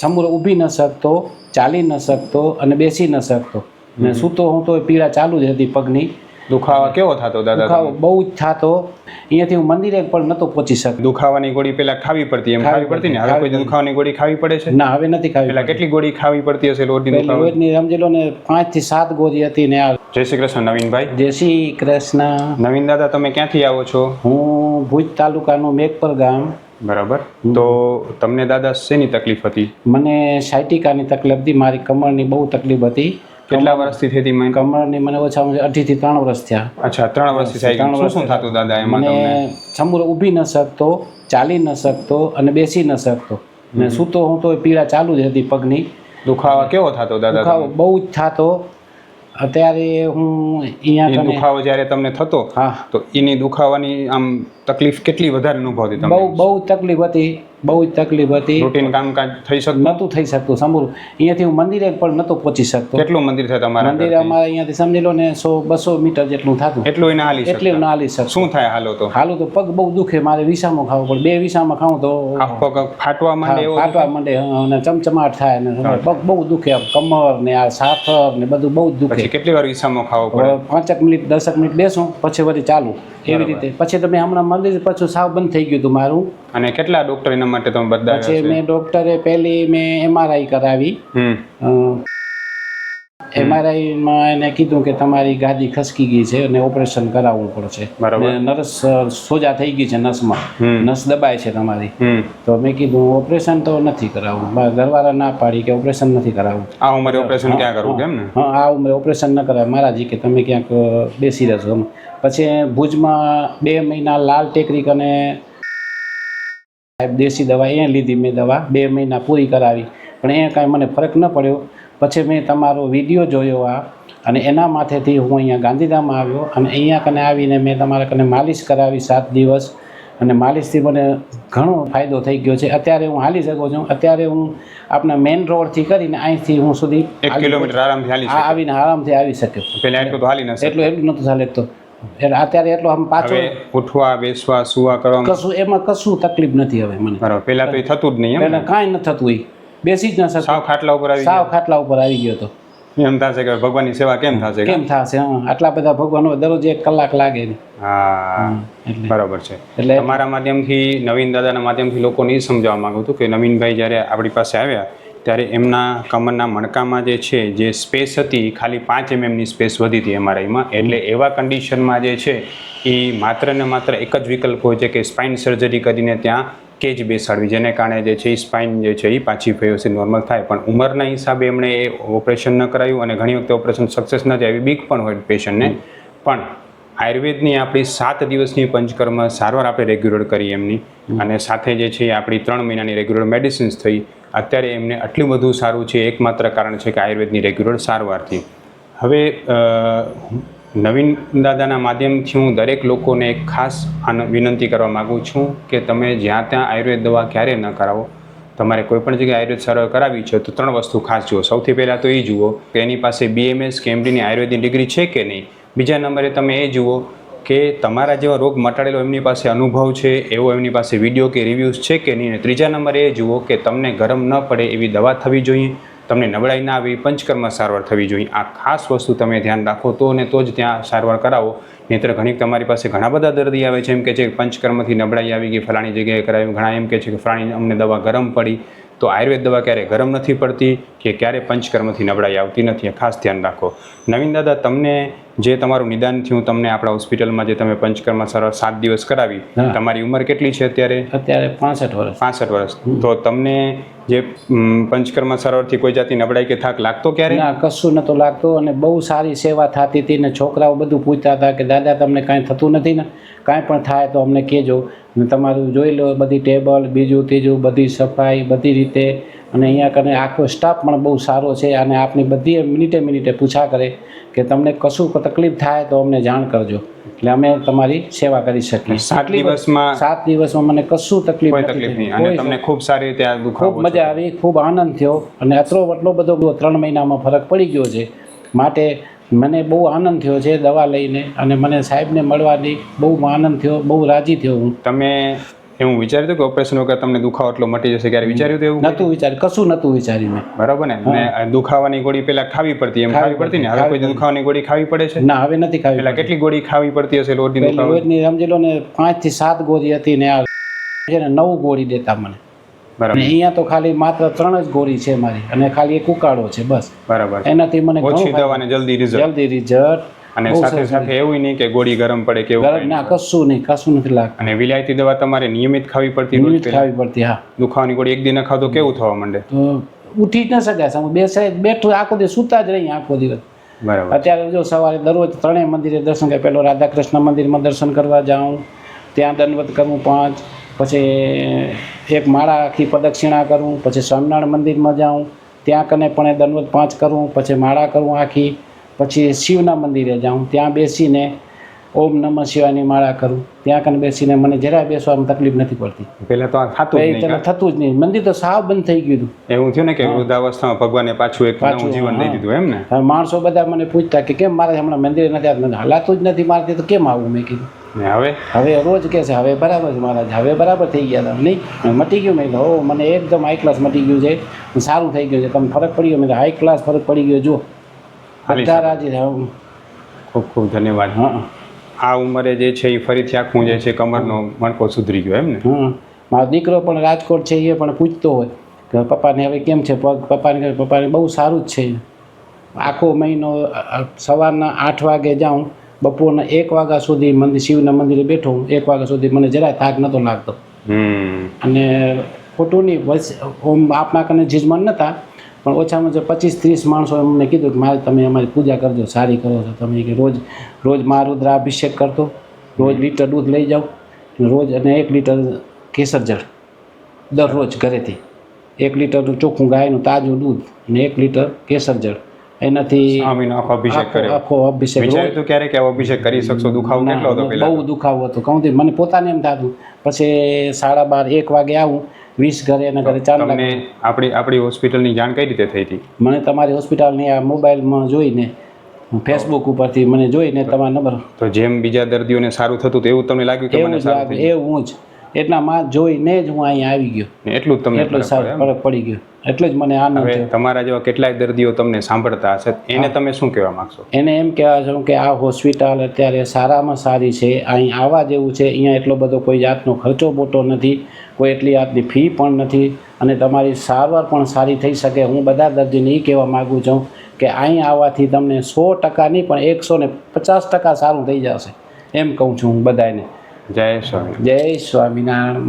સમૂળ ઊભી ન શકતો ચાલી ન શકતો અને બેસી ન શકતો. ને સૂતો હું તો પીડા ચાલુ જ હતી પગની. દુખાવા કેવો થતો દાદા દુખાવો બહુ જ થતો. અહીંયાથી હું મંદિરે પણ નહોતો પહોંચી શકતો દુખાવાની ગોળી પેલા ખાવી પડતી એમ? ખાવી પડતી ને? હવે કોઈ દુખાવાની ગોળી ખાવી પડે છે? ના હવે નથી ખાવી પેલા કેટલી ગોળી ખાવી પડતી હશે લોટની રોજની સમજી ને પાંચથી સાત ગોળી હતી ને આ. જય શ્રી કૃષ્ણ નવીનભાઈ. જય શ્રી કૃષ્ણ. નવીન દાદા તમે ક્યાંથી આવો છો? હું ભુજ તાલુકાનું મેઘપર ગામ. બરાબર? તો તમને દાદા શેની તકલીફ હતી? મને સાયટિકાની તકલીફ હતી મારી કમરની બહુ તકલીફ હતી. કેટલા વર્ષથી થઈ હતી મને કમરની મને ઓછામાં અઢી અઢીથી ત્રણ વર્ષ થયા. અચ્છા ત્રણ વર્ષથી શું શું થતું દાદા એમાં મને તમને? ઊભી ન શકતો ચાલી ન શકતો અને બેસી ન શકતો. ને સૂતો હું તો પીડા ચાલુ જ હતી પગની. દુખાવા કેવો થતો દાદા દુખાવો બહુ જ થતો. અત્યારે હું અહીંયા દુખાવો જ્યારે તમને થતો હા. તો એની દુખાવાની આમ તકલીફ કેટલી વધારે અનુભવતી બહુ બહુ તકલીફ હતી બહુ જ તકલીફ હતી. રૂટીન કામકાજ થઈ શકતું? નહોતું થઈ શકતું સમૂર અહીંયાથી હું મંદિરે પણ નહોતો પહોંચી શકતો. કેટલું મંદિર છે તમારા મંદિર અમારે અહીંયાથી સમજી લો ને સો બસો મીટર જેટલું થતું. એટલું એને હાલી એટલે ના હાલી શકતો. શું થાય હાલો તો? હાલો તો પગ બહુ દુખે મારે વિસામાં ખાવું પડે. બે વિસામાં ખાવું તો પગ ફાટવા માંડે ફાટવા માંડે અને ચમચમાટ થાય ને પગ બહુ દુખે કમર ને આ સાથર ને બધું બહુ જ દુખે. કેટલી વાર વિસામાં ખાવો પડે? પાંચેક મિનિટ દસક મિનિટ બેસું પછી વળી ચાલુ. એવી રીતે. પછી તમે હમણાં મંદિર પાછું સાવ બંધ થઈ ગયું હતું મારું. અને કેટલા ડોક્ટર એના માટે તમે બધા પછી મેં ડોક્ટરે પહેલી મેં એમઆરઆઈ કરાવી. હમ. એમઆરઆઈમાં એને કીધું કે તમારી ગાદી ખસકી ગઈ છે અને ઓપરેશન કરાવવું પડશે. બરાબર. ને સોજા થઈ ગઈ છે નસમાં. નસ દબાય છે તમારી. તો મેં કીધું ઓપરેશન તો નથી કરાવવું. ઘરવાળા ના પાડી કે ઓપરેશન નથી કરાવવું. આ ઉંમરે ઓપરેશન ક્યાં કરવું કેમ ને હા આ ઉંમરે ઓપરેશન ન કરાવે મહારાજી કે તમે ક્યાંક બેસી રહેશો પછી ભુજમાં બે મહિના લાલ ટેકરીક અને સાહેબ દેશી દવા એ લીધી મેં દવા. બે મહિના પૂરી કરાવી. પણ એ કાંઈ મને ફરક ન પડ્યો. પછી મેં તમારો વીડિયો જોયો આ અને એના માથેથી હું અહીંયા ગાંધીધામ આવ્યો અને અહીંયા કને આવીને મેં તમારા કને માલિશ કરાવી સાત દિવસ અને માલિશથી મને ઘણો ફાયદો થઈ ગયો છે. અત્યારે હું હાલી શકું છું. અત્યારે હું આપણા મેઇન રોડથી કરીને અહીંથી હું સુધી એક કિલોમીટર આરામથી હાલી આવીને આરામથી આવી શકે. પહેલાં એટલું તો હાલી ન એટલું એટલું નહોતું ચાલે તો એટલે અત્યારે એટલો આમ પાછો ઉઠવા બેસવા સુવા કરવા કશું એમાં કશું તકલીફ નથી હવે મને. બરાબર. પહેલાં તો એ થતું જ નહીં એટલે પહેલાં કાંઈ ન થતું હોય બેસી જ ન શકતો સાવ ખાટલા ઉપર આવી સાવ ખાટલા ઉપર આવી ગયો હતો એમ થશે કે ભગવાનની સેવા કેમ થશે કેમ થશે? હા આટલા બધા ભગવાનો દરરોજ એક કલાક લાગે ને. હા બરાબર છે. એટલે તમારા માધ્યમથી નવીન દાદાના માધ્યમથી લોકોને એ સમજાવવા માંગુ છું કે નવીનભાઈ જ્યારે આપણી પાસે આવ્યા ત્યારે એમના કમરના મણકામાં જે છે જે સ્પેસ હતી ખાલી પાંચ એમએમની સ્પેસ વધી હતી એમઆરઆઈમાં એટલે એવા કન્ડિશનમાં જે છે એ માત્ર ને માત્ર એક જ વિકલ્પ હોય છે કે સ્પાઇન સર્જરી કરીને ત્યાં કેજ બેસાડવી. જેને કારણે જે છે એ સ્પાઇન જે છે એ પાછી ફેરવશે નોર્મલ થાય. પણ ઉંમરના હિસાબે એમણે એ ઓપરેશન ન કરાયું અને ઘણી વખતે ઓપરેશન સક્સેસ ન જાય એવી બીક પણ હોય પેશન્ટને પણ આયુર્વેદની આપણી સાત દિવસની પંચકર્મ સારવાર આપણે રેગ્યુલર કરી એમની. અને સાથે જે છે એ આપણી ત્રણ મહિનાની રેગ્યુલર મેડિસિન્સ થઈ. અત્યારે એમને આટલું બધું સારું છે. એકમાત્ર કારણ છે કે આયુર્વેદની રેગ્યુલર સારવારથી. હવે નવીન દાદાના માધ્યમથી હું દરેક લોકોને એક ખાસ વિનંતી કરવા માગું છું કે તમે જ્યાં ત્યાં આયુર્વેદ દવા ક્યારે ન કરાવો. તમારે કોઈ પણ જગ્યાએ આયુર્વેદ સારવાર કરાવી છે તો ત્રણ વસ્તુ ખાસ જુઓ. સૌથી પહેલાં તો એ જુઓ કે એની પાસે બીએમએસ કે એમડીની આયુર્વેદની ડિગ્રી છે કે નહીં. બીજા નંબરે તમે એ જુઓ કે તમારા જેવા રોગ મટાડેલો એમની પાસે અનુભવ છે, એવો એમની પાસે વીડિયો કે રિવ્યૂઝ છે કે નહીં. ત્રીજા નંબરે એ જુઓ કે તમને ગરમ ન પડે એવી દવા થવી જોઈએ. તમને નબળાઈ ના આવી, પંચકર્મ સારવાર થવી જોઈએ. આ ખાસ વસ્તુ તમે ધ્યાન રાખો તો ને તો જ ત્યાં સારવાર કરાવો. નહીંતર ઘણી તમારી પાસે ઘણા બધા દર્દી આવે છે એમ કે છે પંચકર્મથી નબળાઈ આવી ગઈ, ફલાણી જગ્યાએ કરાવી ઘણા એમ કે છે કે ફલાણી અમને દવા ગરમ પડી. તો આયુર્વેદ દવા ક્યારે ગરમ નથી પડતી કે ક્યારે પંચકર્મથી નબળાઈ આવતી નથી ખાસ ધ્યાન રાખો. નવીન દાદા તમને જે તમારું નિદાન થયું તમને આપણા હોસ્પિટલમાં જે તમે પંચકર્મ સારવાર સાત દિવસ કરાવી તમારી ઉંમર કેટલી છે અત્યારે? અત્યારે પાસઠ વર્ષ. પાસઠ વર્ષ. તો તમને જે પંચકર્મ સારવારથી કોઈ જાતની નબળાઈ કે થાક લાગતો ક્યારે? ના કશું નહોતો લાગતું અને બહુ સારી સેવા થતી હતી ને છોકરાઓ બધું પૂછતા હતા કે દાદા તમને કાંઈ થતું નથી ને? કાંઈ પણ થાય તો અમને કહેજો. ને તમારું જોઈ લો બધી ટેબલ બીજું ત્રીજું બધી સફાઈ બધી રીતે. અને અહીંયા કને આખો સ્ટાફ પણ બહુ સારો છે અને આપની બધી મિનિટે મિનિટે પૂછા કરે કે તમને કશું તકલીફ થાય તો અમને જાણ કરજો. એટલે અમે તમારી સેવા કરી શકીએ. સાત દિવસમાં સાત દિવસમાં મને કશું તકલીફ તકલીફ નહીં. અને તમને ખૂબ સારી રીતે ખૂબ મજા આવી ખૂબ આનંદ થયો. અને અત્રો એટલો બધો ત્રણ મહિનામાં ફરક પડી ગયો છે. માટે મને બહુ આનંદ થયો છે દવા લઈને અને મને સાહેબને મળવાની બહુ આનંદ થયો બહુ રાજી થયો હું. તમે એવું વિચાર્યું કે ઓપરેશન વગર તમને દુખાવો એટલો મટી જશે ક્યારે? વિચાર્યું એવું? નતું વિચાર્યું કશું નહોતું વિચાર્યું મેં. બરાબર ને? દુખાવાની ગોળી પેલા ખાવી પડતી એમ ખાવી પડતી ને? હવે કોઈ દુખાવાની ગોળી ખાવી પડે છે? ના હવે નથી ખાવી પેલા કેટલી ગોળી ખાવી પડતી હશે લોટની સમજી લો ને પાંચથી સાત ગોળી હતી ને આ નવ ગોળી દેતા મને. બરાબર. અહીંયા તો ખાલી માત્ર ત્રણ જ ગોળી છે મારી અને ખાલી એક ઉકાળો છે બસ. બરાબર. એનાથી મને ઓછી ફાયદો. દવા ને જલ્દી રિઝલ્ટ જલ્દી રિઝલ્ટ અને સાથે સાથે એવું નહીં કે ગોળી ગરમ પડે કે ગરમ ના કશું નહીં કશું નથી લાગતું. અને વિલાયતી દવા તમારે નિયમિત ખાવી પડતી નિયમિત ખાવી પડતી હા. દુખાવાની ગોળી એક દિન ખાવ તો કેવું થવા માંડે? ઉઠી જ ન શકાય સામે બેસે બેઠું આખો દિવસ સુતા જ રહી આખો દિવસ. બરાબર. અત્યારે જો સવારે દરરોજ ત્રણેય મંદિરે દર્શન કરે પેલો રાધાકૃષ્ણ મંદિરમાં દર્શન કરવા જાઉં ત્યાં દંડવત કરું પાંચ પછી એક માળા આખી પ્રદક્ષિણા કરું પછી સ્વામિનારાયણ મંદિરમાં જાઉં ત્યાં કને પણ દંડવત પાંચ કરું પછી માળા કરું આખી પછી શિવના મંદિરે જાઉં ત્યાં બેસીને ઓમ નમઃ શિવાની માળા કરું ત્યાં કને બેસીને મને જરાય બેસવામાં તકલીફ નથી પડતી. પહેલાં તો થતું થતું જ નહીં. મંદિર તો સાવ બંધ થઈ ગયું હતું. એવું થયું ને કે વૃદ્ધાવસ્થામાં ભગવાને પાછું એક પાછું, જીવન દઈ દીધું એમ ને? માણસો બધા મને પૂછતા કે કેમ મારે હમણાં મંદિરે નથી આવતું? હલાતું જ નથી મારતી તો કેમ આવું? મેં કીધું. ને હવે? હવે રોજ કહે છે હવે બરાબર છે મહારાજ હવે બરાબર થઈ ગયા તમે નહીં? મટી ગયું મેં હો મને એકદમ હાઈ ક્લાસ મટી ગયું છે સારું થઈ ગયું છે તમને ફરક પડી ગયો? મેં હાઈ ક્લાસ ફરક પડી ગયો જો બધા. રાજી ખૂબ ખૂબ ધન્યવાદ હા. આ ઉંમરે જે છે એ ફરીથી આખું જે છે કમરનો મણકો સુધરી ગયો એમ ને? હા. મારો દીકરો પણ રાજકોટ છે એ પણ પૂછતો હોય કે પપ્પાને હવે કેમ છે પગ પપ્પાને પપ્પાને બહુ સારું જ છે. આખો મહિનો સવારના આઠ વાગે જાઉં બપોરના એક વાગ્યા સુધી મંદિર શિવના મંદિરે બેઠો હું એક વાગ્યા સુધી મને જરાય થાક નહોતો લાગતો. હમ. અને ખોટું નહીં બસ ઓમ આપના કને જીજમાન નહોતા પણ ઓછામાં ઓછા પચીસ ત્રીસ માણસો અમને કીધું કે મારે તમે અમારી પૂજા કરજો સારી કરો છો તમે કે રોજ રોજ મા રુદ્રાભિષેક કરતો રોજ લીટર દૂધ લઈ જાઓ રોજ અને એક લીટર કેસર જળ દરરોજ ઘરેથી. એક લીટરનું ચોખ્ખું ગાયનું તાજું દૂધ અને એક લીટર કેસર જળ. એનાથી આખો અભિષેક કર્યો. આખો અભિષેક વિચાર્યું તું ક્યારેક આવો અભિષેક કરી શકશો? દુખાવો કેટલો હતો પેલા બહુ દુખાવો હતો. કહું મને પોતાને એમ થતું. પછી સાડા બાર એક વાગે આવું વીસ ઘરે એના ઘરે ચાર તમને આપણી આપણી હોસ્પિટલની જાણ કઈ રીતે થઈ હતી? મને તમારી હોસ્પિટલની આ મોબાઈલમાં જોઈને ફેસબુક ઉપરથી મને જોઈને તમારો નંબર તો જેમ બીજા દર્દીઓને સારું થતું તો એવું તમને લાગ્યું કે મને સારું એવું જ. એટલા માં જોઈને જ હું અહીંયા આવી ગયો. એટલું તમને એટલું સારું ફરક પડી ગયો. એટલે જ મને આનંદ હવે તમારા જેવા કેટલાય દર્દીઓ તમને સાંભળતા હશે. એને તમે શું કહેવા માંગશો? એને એમ કહેવા છું કે આ હોસ્પિટલ અત્યારે સારામાં સારી છે. અહીં આવવા જેવું છે. અહીંયા એટલો બધો કોઈ જાતનો ખર્ચો મોટો નથી. કોઈ એટલી જાતની ફી પણ નથી. અને તમારી સારવાર પણ સારી થઈ શકે. હું બધા દર્દીને એ કહેવા માગું છું કે અહીં આવવાથી તમને સો ટકા નહીં પણ એકસો ને પચાસ ટકા સારું થઈ જશે. એમ કહું છું હું બધાને જય સ્વામી જય સ્વામિનારાયણ